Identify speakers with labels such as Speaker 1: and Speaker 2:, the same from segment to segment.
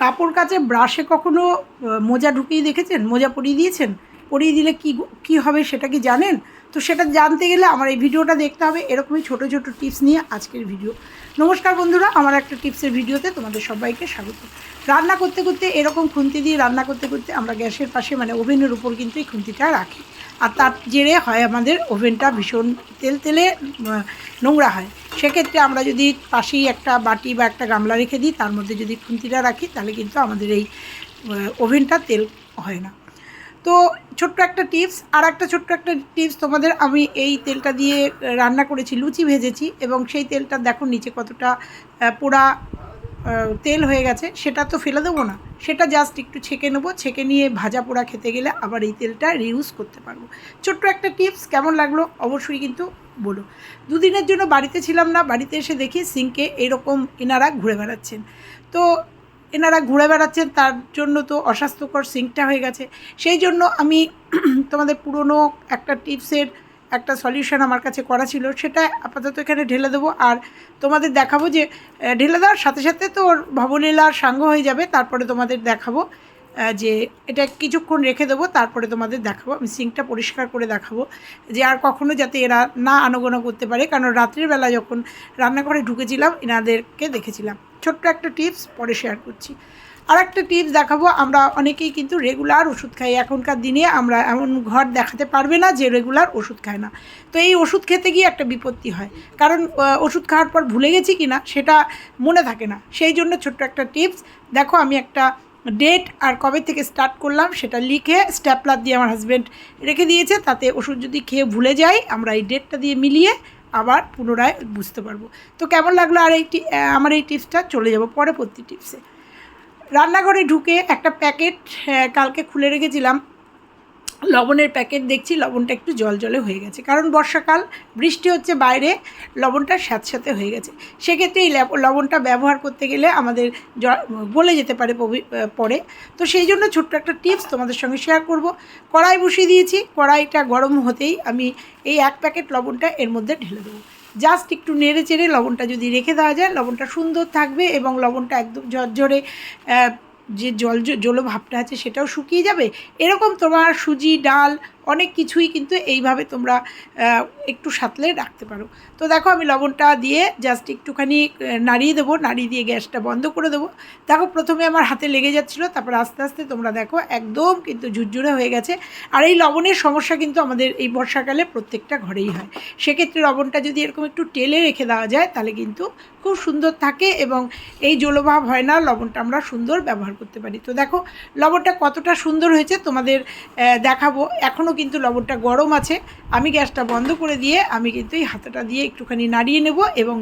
Speaker 1: কাপড় কাচে ব্রাশে কখনো মোজা ঢুকিয়ে দেখেছেন? মোজা পরিয়ে দিয়েছেন? পরিয়ে দিলে কি কি হবে সেটা কি জানেন? তো সেটা জানতে গেলে আমার এই ভিডিওটা দেখতে হবে। এরকমই ছোট ছোট টিপস নিয়ে আজকের ভিডিও। নমস্কার বন্ধুরা, আমার একটা টিপসের ভিডিওতে তোমাদের সবাইকে স্বাগত। রান্না করতে করতে এরকম খুন্তি দিয়ে রান্না করতে করতে আমরা গ্যাসের পাশে মানে ওভেনের উপর কিন্তু এই খুন্তিটা রাখি। আর তার জেরে হয় আমাদের ওভেনটা ভীষণ তেল, তেলে নোংরা হয়। সেক্ষেত্রে আমরা যদি পাশেই একটা বাটি বা একটা গামলা রেখে দিই, তার মধ্যে যদি খুন্তিটা রাখি, তাহলে কিন্তু আমাদের এই ওভেনটা তেল হয় না। তো ছোট্ট একটা টিপস, আর একটা ছোট্ট একটা টিপস তোমাদের, আমি এই তেলটা দিয়ে রান্না করেছি, লুচি ভেজেছি, এবং সেই তেলটা দেখো নিচে কতটা পোড়া তেল হয়ে গেছে, সেটা তো ফেলে দেবো না। সেটা জাস্ট একটু ছেঁকে নেব, ছেঁকে নিয়ে ভাজা পোড়া খেতে গেলে আবার এই তেলটা রিউজ করতে পারব। ছোট্ট একটা টিপস কেমন লাগল অবশ্যই কিন্তু বলো। দুদিনের জন্য বাড়িতে ছিলাম না, বাড়িতে এসে দেখি সিঙ্কে এরকম এনারা ঘুরে বেড়াচ্ছেন। তো এনারা ঘুরে বেড়াচ্ছেন, তার জন্য তো অস্বাস্থ্যকর সিঙ্কটা হয়ে গেছে। সেই জন্য আমি তোমাদের পুরনো একটা টিপসের একটা সলিউশন আমার কাছে করা ছিল, সেটা আপাতত এখানে ঢেলে দেবো। আর তোমাদের দেখাবো যে ঢেলে দেওয়ার সাথে সাথে তো ওর ভবলীলার সাঙ্গ হয়ে যাবে, তারপরে তোমাদের দেখাবো যে এটা কিছুক্ষণ রেখে দেবো, তারপরে তোমাদের দেখাবো। আমি সিঙ্কটা পরিষ্কার করে দেখাবো, যে আর কখনো যাতে এরা না আনাগোনা করতে পারে, কারণ রাত্রির বেলা যখন রান্নাঘরে ঢুকেছিলাম, এনাদেরকে দেখেছিলাম। ছোট্ট একটা টিপস পরে শেয়ার করছি। আর একটা টিপস দেখাবো। আমরা অনেকেই কিন্তু রেগুলার ওষুধ খাই। এখনকার দিনে আমরা এমন ঘর দেখাতে পারবে না যে রেগুলার ওষুধ খায় না। তো এই ওষুধ খেতে গিয়ে একটা বিপত্তি হয়। কারণ ওষুধ খাওয়ার পর ভুলে গেছি কি না সেটা মনে থাকে না। সেই জন্য ছোট্ট একটা টিপস দেখো আমি একটা ডেট আর কবে থেকে স্টার্ট করলাম সেটা লিখে স্ট্যাপলার দিয়ে আমার হাজব্যান্ড রেখে দিয়েছে। তাতে ওষুধ যদি খেয়ে ভুলে যাই, আমরা এই ডেটটা দিয়ে মিলিয়ে আবার পুনরায় বুঝতে পারব। তো কেমন লাগল আর এই আমার এই টিপসটা চলে যাব পরবর্তী টিপসে রান্নাঘরে ঢুকে একটা প্যাকেট কালকে খুলে রেখেছিলাম। লবণের প্যাকেট দেখছি, লবণটা একটু জল জলে হয়ে গেছে। কারণ বর্ষাকাল, বৃষ্টি হচ্ছে বাইরে, লবণটা স্যাঁতস্যাঁতে হয়ে গেছে। সেক্ষেত্রে এই লবণটা ব্যবহার করতে গেলে আমাদের গলে যেতে পারে পরে। তো সেই জন্য ছোট্ট একটা টিপস তোমাদের সঙ্গে শেয়ার করব। কড়াই বসিয়ে দিয়েছি, কড়াইটা গরম হতেই আমি এই এক প্যাকেট লবণটা এর মধ্যে ঢেলে দেবো। জাস্ট একটু নেড়ে চেড়ে লবণটা যদি রেখে দেওয়া যায়, লবণটা সুন্দর থাকবে এবং লবণটা একদম ঝরঝরে যে জল জল ভাবটা আছে সেটাও শুকিয়ে যাবে। এরকম তোমার সুজি, ডাল অনেক কিছুই কিন্তু এইভাবে তোমরা একটু সাতলে রাখতে পারো। তো দেখো আমি লবণটা দিয়ে জাস্ট একটুখানি নাড়িয়ে দেবো, নাড়িয়ে দিয়ে গ্যাসটা বন্ধ করে দেবো। দেখো প্রথমে আমার হাতে লেগে যাচ্ছিল, তারপর আস্তে আস্তে তোমরা দেখো একদম কিন্তু ঝুরঝুরে হয়ে গেছে। আর এই লবণের সমস্যা কিন্তু আমাদের এই বর্ষাকালে প্রত্যেকটা ঘরেই হয়। সেক্ষেত্রে লবণটা যদি এরকম একটু টেলে রেখে দেওয়া যায়, তাহলে কিন্তু খুব সুন্দর থাকে এবং এই জলভাব হয় না, লবণটা আমরা সুন্দর ব্যবহার করতে পারি। তো দেখো লবণটা কতটা সুন্দর হয়েছে তোমাদের দেখাবো। এখনও কিন্তু লবণটা গরম আছে। আমি গ্যাসটা বন্ধ করে দিয়ে আমি কিন্তু এই হাতাটা দিয়ে একটুখানি নাড়িয়ে নেব এবং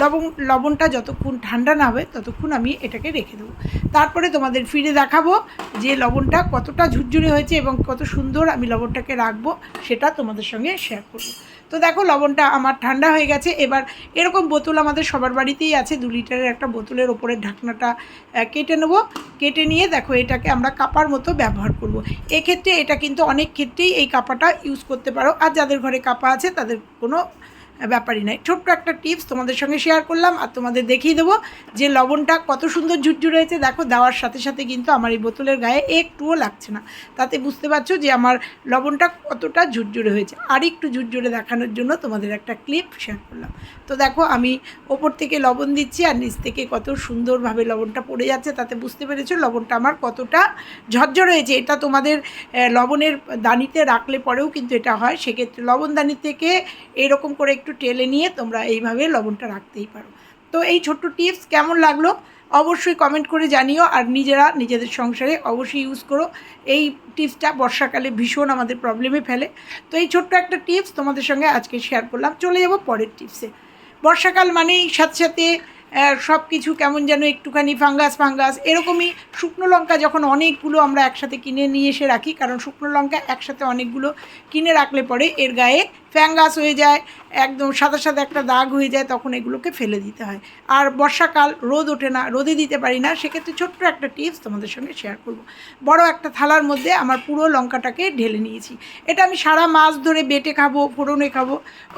Speaker 1: লবণ, লবণটা যতক্ষণ ঠান্ডা না হবে ততক্ষণ আমি এটাকে রেখে দেবো। তারপরে তোমাদের ফিরে দেখাবো যে লবণটা কতটা ঝুরঝুরে হয়েছে এবং কত সুন্দর আমি লবণটাকে রাখব, সেটা তোমাদের সঙ্গে শেয়ার করব। তো দেখো, লবণটা আমার ঠান্ডা হয়ে গেছে। এবার এরকম বোতল আমাদের সবার বাড়িতেই আছে। দু লিটারের একটা বোতলের ওপরের ঢাকনাটা কেটে নেব। কেটে নিয়ে দেখো, এটাকে আমরা কাপার মতো ব্যবহার করব। এক্ষেত্রে এটা কিন্তু অনেক ক্ষেত্রেই এই কাপাটা ইউজ করতে পারো। আর যাদের ঘরে কাপা আছে, তাদের কোনো ব্যাপারই নাই ছোট্ট একটা টিপস তোমাদের সঙ্গে শেয়ার করলাম আর তোমাদের দেখিয়ে দেবো যে লবণটা কত সুন্দর ঝুরঝুরে হয়েছে। দেখো, দেওয়ার সাথে সাথে কিন্তু আমার এই বোতলের গায়ে একটুও লাগছে না। তাতে বুঝতে পারছ যে আমার লবণটা কতটা ঝুরঝুরে হয়েছে। আর একটু ঝুরঝুরে দেখানোর জন্য তোমাদের একটা ক্লিপ শেয়ার করলাম। তো দেখো, আমি ওপর থেকে লবণ দিচ্ছি আর নিচ থেকে কত সুন্দরভাবে লবণটা পড়ে যাচ্ছে। তাতে বুঝতে পেরেছ লবণটা আমার কতটা ঝরঝর হয়েছে। এটা তোমাদের লবণের দানিতে রাখলে পরেও কিন্তু এটা হয়। সেক্ষেত্রে লবণ দানি থেকে এরকম করে একটু টেলে নিয়ে তোমরা এইভাবে লবণটা রাখতেই পারো। তো এই ছোট্ট টিপস কেমন লাগল অবশ্যই কমেন্ট করে জানিও আর নিজেরা নিজেদের সংসারে অবশ্যই ইউজ করো। এই টিপসটা বর্ষাকালে ভীষণ আমাদের প্রবলেমে ফেলে। তো এই ছোট্ট একটা টিপস তোমাদের সঙ্গে আজকে শেয়ার করলাম। চলে যাব পরের টিপসে বর্ষাকাল মানেই সাথে সাথে সব কিছু কেমন যেন একটুখানি ফাঙ্গাস ফাঙ্গাস এরকমই শুকনো লঙ্কা যখন অনেকগুলো আমরা একসাথে কিনে নিয়ে এসে রাখি, কারণ শুকনো লঙ্কা একসাথে অনেকগুলো কিনে রাখলে পরে এর গায়ে ফ্যাঙ্গাস হয়ে যায় একদম সাদা সাদা একটা দাগ হয়ে যায়, তখন এগুলোকে ফেলে দিতে হয়। আর বর্ষাকাল রোদ ওঠে না, রোদে দিতে পারি না, সেক্ষেত্রে ছোট্ট একটা টিপস তোমাদের সঙ্গে শেয়ার করব। বড় একটা থালার মধ্যে আমার পুরো লঙ্কাটাকে ঢেলে নিয়েছি। এটা আমি সারা মাস ধরে বেটে খাব, ফোড়নে খাব,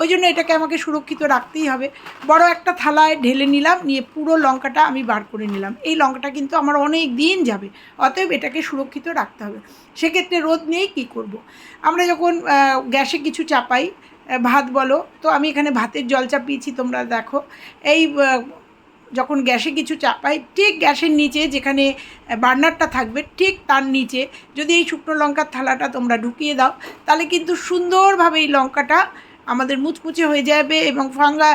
Speaker 1: ওই জন্য এটাকে আমাকে সুরক্ষিত রাখতেই হবে। বড় একটা থালায় ঢেলে নিলাম, নিয়ে পুরো লঙ্কাটা আমি বার করে নিলাম। এই লঙ্কাটা কিন্তু আমার অনেক দিন যাবে, অতএব এটাকে সুরক্ষিত রাখতে হবে। সেক্ষেত্রে রোদ নিয়েই কী করব। আমরা যখন গ্যাসে কিছু চাপাই ভাত বলো। তো আমি এখানে ভাতের জল চাপিয়েছি, তোমরা দেখো। এই যখন গ্যাসে কিছু চাপাই, ঠিক গ্যাসের নিচে যেখানে বার্নারটা থাকবে, ঠিক তার নিচে যদি এই শুকনো লঙ্কার থালাটা তোমরা ঢুকিয়ে দাও, তাহলে কিন্তু সুন্দরভাবে এই লঙ্কাটা আমাদের মুচমুচে হয়ে যাবে এবং ফাঙ্গা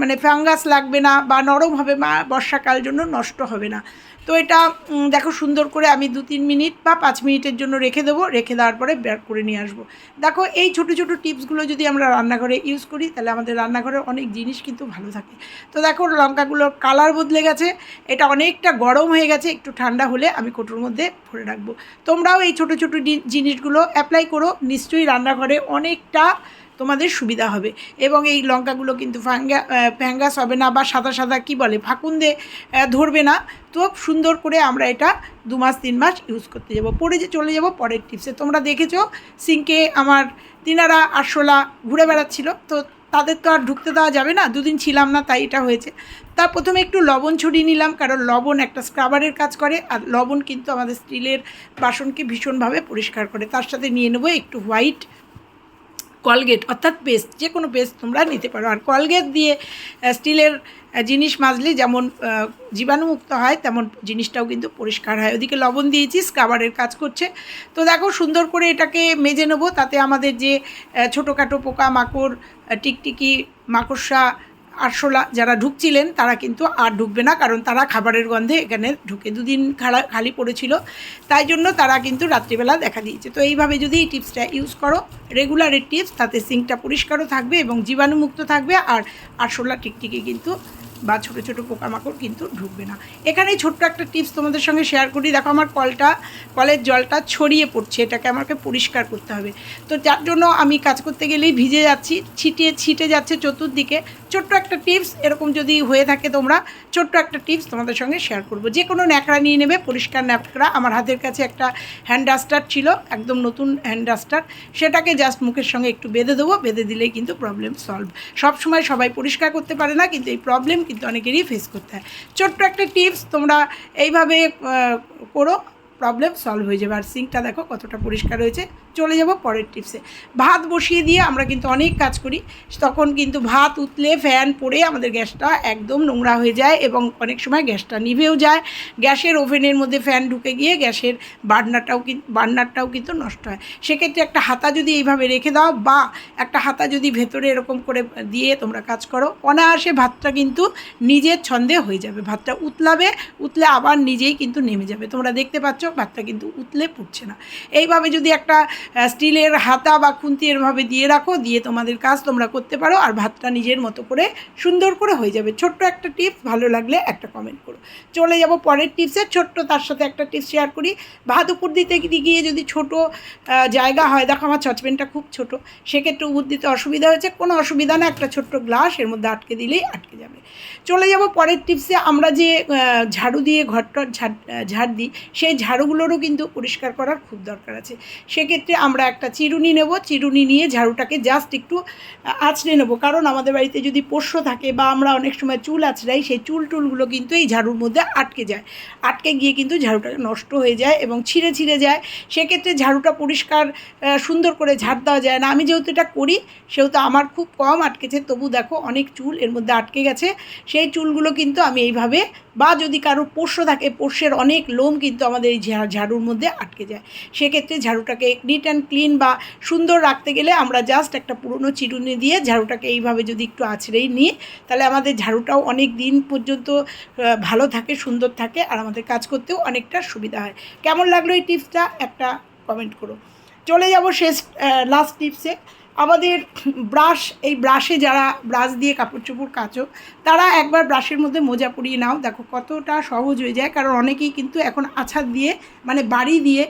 Speaker 1: মানে ফাঙ্গাস লাগবে না বা নরম হবে মা, বর্ষাকাল জন্য নষ্ট হবে না। তো এটা দেখো সুন্দর করে আমি দু তিন মিনিট বা পাঁচ মিনিটের জন্য রেখে দেবো, রেখে দেওয়ার পরে বের করে নিয়ে আসব। দেখো এই ছোটো ছোটো টিপসগুলো যদি আমরা রান্নাঘরে ইউজ করি, তাহলে আমাদের রান্নাঘরে অনেক জিনিস কিন্তু ভালো থাকে। তো দেখো লঙ্কাগুলোর কালার বদলে গেছে, এটা অনেকটা গরম হয়ে গেছে, একটু ঠান্ডা হলে আমি কোটোর মধ্যে ভরে রাখব। তোমরাও এই ছোটো ছোটো জিনিসগুলো অ্যাপ্লাই করো, নিশ্চয়ই রান্নাঘরে অনেকটা তোমাদের সুবিধা হবে। এবং এই লঙ্কাগুলো কিন্তু ফাঙ্গা ফ্যাঙ্গাস হবে না বা সাদা সাদা কি বলে, ফাকুন্দে ধরবে না। তো সুন্দর করে আমরা এটা দু মাস, তিন মাস ইউজ করতে যাব। পরে যে চলে যাব পরের টিপসে তোমরা দেখেছ, সিঙ্কে আমার তিনারা আরশোলা ঘুরে বেড়াচ্ছিল। তো তাদের তো আর ঢুকতে দেওয়া যাবে না, দুদিন ছিলাম না, তাই এটা হয়েছে। তা প্রথমে একটু লবণ ছড়িয়ে নিলাম, কারণ লবণ একটা স্ক্রাবারের কাজ করে, আর লবণ কিন্তু আমাদের স্টিলের বাসনকে ভীষণভাবে পরিষ্কার করে। তার সাথে নিয়ে নেব একটু হোয়াইট কলগেট অর্থাৎ পেস্ট যে কোনো পেস্ট তোমরা নিতে পারো। আর কলগেট দিয়ে স্টিলের জিনিস মাজলে যেমন জীবাণুমুক্ত হয়, তেমন জিনিসটাও কিন্তু পরিষ্কার হয়। ওদিকে লবণ দিয়েছি, স্ক্রাবারের কাজ করছে। তো দেখো সুন্দর করে এটাকে মেজে নেব। তাতে আমাদের যে ছোটোখাটো পোকা মাকড় টিকটিকি, মাকড়সা আরশোলা যারা ঢুকছিলেন, তারা কিন্তু আর ঢুকবে না, কারণ তারা খাবারের গন্ধে এখানে ঢুকে দুদিন খালা খালি পড়েছিল। তাই জন্য তারা কিন্তু রাত্রিবেলা দেখা দিয়েছে। তো এইভাবে যদি এই টিপসটা ইউজ করো রেগুলারের টিপস, তাতে সিঙ্কটা পরিষ্কারও থাকবে এবং জীবাণুমুক্ত থাকবে, আর আরশোলা টিকটিকি কিন্তু বা ছোটো ছোটো পোকামাকড় কিন্তু ঢুকবে না। এখানে ছোট্ট একটা টিপস তোমাদের সঙ্গে শেয়ার করি। দেখো, আমার কলটা, কলের জলটা ছড়িয়ে পড়ছে। এটাকে আমাকে পরিষ্কার করতে হবে। তো যার জন্য আমি কাজ করতে গেলেই ভিজে যাচ্ছি, ছিটিয়ে ছিটে যাচ্ছে চতুর্দিকে। ছোট্ট একটা টিপস এরকম যদি হয়ে থাকে তোমরা, ছোট্ট একটা টিপস তোমাদের সঙ্গে শেয়ার করব। যে কোনো ন্যাকড়া নিয়ে নেবে, পরিষ্কার ন্যাকড়া। আমার হাতের কাছে একটা হ্যান্ড ডাস্টার ছিল, একদম নতুন হ্যান্ড ডাস্টার সেটাকে জাস্ট মুখের সঙ্গে একটু বেঁধে দেবো। বেঁধে দিলেই কিন্তু প্রবলেম সলভ সব সময় সবাই পরিষ্কার করতে পারে না, কিন্তু এই প্রবলেম কিন্তু অনেকেরই ফেস করতে হয়। ছোট্ট একটা টিপস তোমরা এইভাবে করো প্রবলেম সলভ হয়ে যাবে। আর সিঙ্কটা দেখো কতটা পরিষ্কার হয়েছে। চলে যাব পরের টিপসে ভাত বসিয়ে দিয়ে আমরা কিন্তু অনেক কাজ করি। তখন কিন্তু ভাত উতলে ফ্যান পড়ে আমাদের গ্যাসটা একদম নোংরা হয়ে যায় এবং অনেক সময় গ্যাসটা নিভেও যায়। গ্যাসের ওভেনের মধ্যে ফ্যান ঢুকে গিয়ে গ্যাসের বার্নারটাও কিন্তু বার্নারটাও কিন্তু নষ্ট হয়। সেক্ষেত্রে একটা হাতা যদি এইভাবে রেখে দাও বা একটা হাতা যদি ভেতরে এরকম করে দিয়ে তোমরা কাজ করো, অনায়াসে ভাতটা কিন্তু নিজের ছন্দে হয়ে যাবে। ভাতটা উতলাবে, উতলে আবার নিজেই কিন্তু নেমে যাবে। তোমরা দেখতে পাচ্ছ ভাতটা কিন্তু উতলে পুড়ছে না। এইভাবে যদি একটা স্টিলের হাতা বা খুন্তি এরভাবে দিয়ে রাখো, দিয়ে তোমাদের কাজ তোমরা করতে পারো, আর ভাতটা নিজের মতো করে সুন্দর করে হয়ে যাবে। ছোট্ট একটা টিপস, ভালো লাগলে একটা কমেন্ট করো। চলে যাব পরের টিপসে, ছোট্ট তার সাথে একটা টিপস শেয়ার করি। ভাত উপর দিতে গিয়ে যদি ছোট জায়গা হয়, দেখো আমার সসপ্যানটা খুব ছোট, সেক্ষেত্রে উপর দিতে অসুবিধা হয়েছে, কোনো অসুবিধা না, একটা ছোট্ট গ্লাস এর মধ্যে আটকে দিলেই আটকে যাবে। চলে যাব পরের টিপসে, আমরা যে ঝাড়ু দিয়ে ঘরটা ঝাড় ঝাড় দিই, সেই ঝাড়ুগুলোরও কিন্তু পরিষ্কার করার খুব দরকার আছে। সেক্ষেত্রে আমরা একটা চিরুনি নেব। চিরুনি নিয়ে ঝাড়ুটাকে জাস্ট একটু আঁচড়ে নেব। কারণ আমাদের বাড়িতে যদি পোষ্য থাকে বা আমরা অনেক সময় চুল আঁচড়াই, সেই চুল টুলগুলো কিন্তু এই ঝাড়ুর মধ্যে আটকে যায়। আটকে গিয়ে কিন্তু ঝাড়ুটা নষ্ট হয়ে যায় এবং ছিঁড়ে ছিঁড়ে যায়। সেক্ষেত্রে ঝাড়ুটা পরিষ্কার সুন্দর করে ঝাড় দেওয়া যায় না। আমি যেহেতু এটা করি, সেহেতু আমার খুব কম আটকেছে। তবু দেখো অনেক চুল এর মধ্যে আটকে গেছে। সেই চুলগুলো কিন্তু আমি এইভাবে, বা যদি কারোর পোষ্য থাকে, পোষ্যের অনেক লোম কিন্তু আমাদের এই ঝাড়ুর মধ্যে আটকে যায়। সেক্ষেত্রে ঝাড়ুটাকে নিট অ্যান্ড ক্লিন বা সুন্দর রাখতে গেলে আমরা জাস্ট একটা পুরনো চিরুনি দিয়ে ঝাড়ুটাকে এইভাবে যদি একটু আছড়েই নিই, তাহলে আমাদের ঝাড়ুটাও অনেক দিন পর্যন্ত ভালো থাকে, সুন্দর থাকে আর আমাদের কাজ করতেও অনেকটা সুবিধা হয়। কেমন লাগল এই টিপসটা একটা কমেন্ট করো। চলে যাব শেষ লাস্ট টিপসে আমাদের ব্রাশ, এই ব্রাশে যারা ব্রাশ দিয়ে কাপড় চোপড় কাচো, তারা একবার ব্রাশের মধ্যে মোজা পরিয়ে নাও। দেখো কতটা সহজ হয়ে যায়, কারণ অনেকেই কিন্তু এখন আছাদ দিয়ে মানে বাড়ি দিয়ে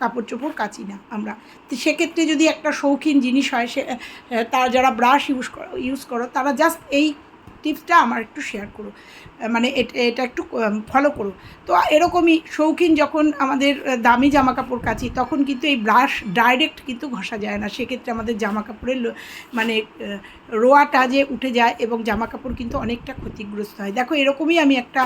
Speaker 1: কাপড় চোপড় কাচি না আমরা। তো সেক্ষেত্রে যদি একটা শৌখিন জিনিস হয়, সে তারা যারা ব্রাশ ইউজ করো ইউজ করো, তারা জাস্ট এই টিপসটা আমার একটু শেয়ার করো। মানে এটা একটু ফলো করো। তো এরকমই শৌখিন যখন আমাদের দামি জামা কাপড় কাচি, তখন কিন্তু এই ব্রাশ ডাইরেক্ট কিন্তু ঘষা যায় না। সেক্ষেত্রে আমাদের জামা কাপড়ের মানে রোয়াটা যে উঠে যায় এবং জামা কাপড় কিন্তু অনেকটা ক্ষতিগ্রস্ত হয়। দেখো, এরকমই আমি একটা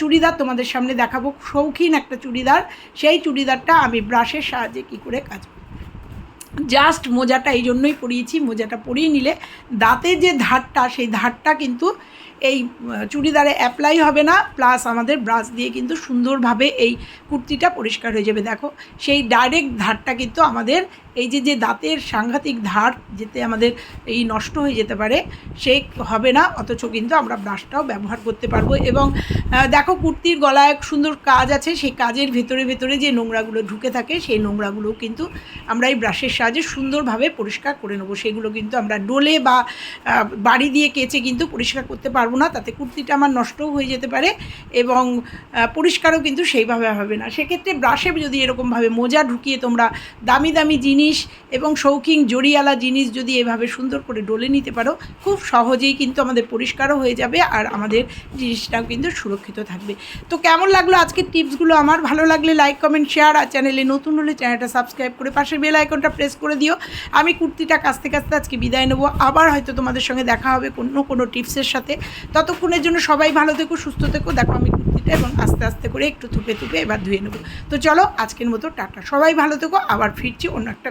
Speaker 1: চুড়িদার তোমাদের সামনে দেখাবো। শৌখিন একটা চুড়িদার, সেই চুড়িদারটা আমি ব্রাশের সাহায্যে কী করে কাচবো? জাস্ট মোজাটা এই জন্যই পরিয়েছি মোজাটা পরিয়ে নিলে দাঁতের যে ধারটা সেই ধারটা কিন্তু এই চুড়িদারে অ্যাপ্লাই হবে না প্লাস আমাদের ব্রাশ দিয়ে কিন্তু সুন্দরভাবে এই কুর্তিটা পরিষ্কার হয়ে যাবে। দেখো, সেই ডাইরেক্ট ধারটা কিন্তু আমাদের, এই যে যে দাঁতের সাংঘাতিক ধার যেতে আমাদের এই নষ্ট হয়ে যেতে পারে, সে হবে না, অথচ কিন্তু আমরা ব্রাশটাও ব্যবহার করতে পারব। এবং দেখো, কুর্তির গলায় এক সুন্দর কাজ আছে, সেই কাজের ভেতরে ভেতরে যে নোংরাগুলো ঢুকে থাকে, সেই নোংরাগুলো কিন্তু আমরা এই ব্রাশের সাহায্যে সুন্দরভাবে পরিষ্কার করে নেব। সেগুলো কিন্তু আমরা ডোলে বা বাড়ি দিয়ে কেচে কিন্তু পরিষ্কার করতে পারব। না, তাতে কুর্তিটা আমার নষ্টও হয়ে যেতে পারে এবং পরিষ্কারও কিন্তু সেইভাবে হবে না। সেক্ষেত্রে ব্রাশে যদি এরকমভাবে মোজা ঢুকিয়ে তোমরা দামি দামি জিনিস এবং শৌখিন জড়িয়ালা জিনিস যদি এভাবে সুন্দর করে ডলে নিতে পারো, খুব সহজেই কিন্তু আমাদের পরিষ্কারও হয়ে যাবে আর আমাদের জিনিসটাও কিন্তু সুরক্ষিত থাকবে। তো কেমন লাগল আজকের টিপসগুলো? আমার ভালো লাগলে লাইক, কমেন্ট, শেয়ার আর চ্যানেলে নতুন হলে চ্যানেলটা সাবস্ক্রাইব করে পাশের বেল আইকনটা প্রেস করে দিও। আমি কুর্তিটা কাছতে কাছতে আজকে বিদায় নেব। আবার হয়তো তোমাদের সঙ্গে দেখা হবে কোনো কোনো টিপসের সাথে। ততক্ষণের জন্য সবাই ভালো থেকো, সুস্থ থেকো। দেখো আমি কুর্তিটা এবং আস্তে আস্তে করে একটু থুপে থুপে এবার ধুয়ে নেব। তো চলো আজকের মতো টাটা। সবাই ভালো থেকো, আবার ফিরছি অন্য একটা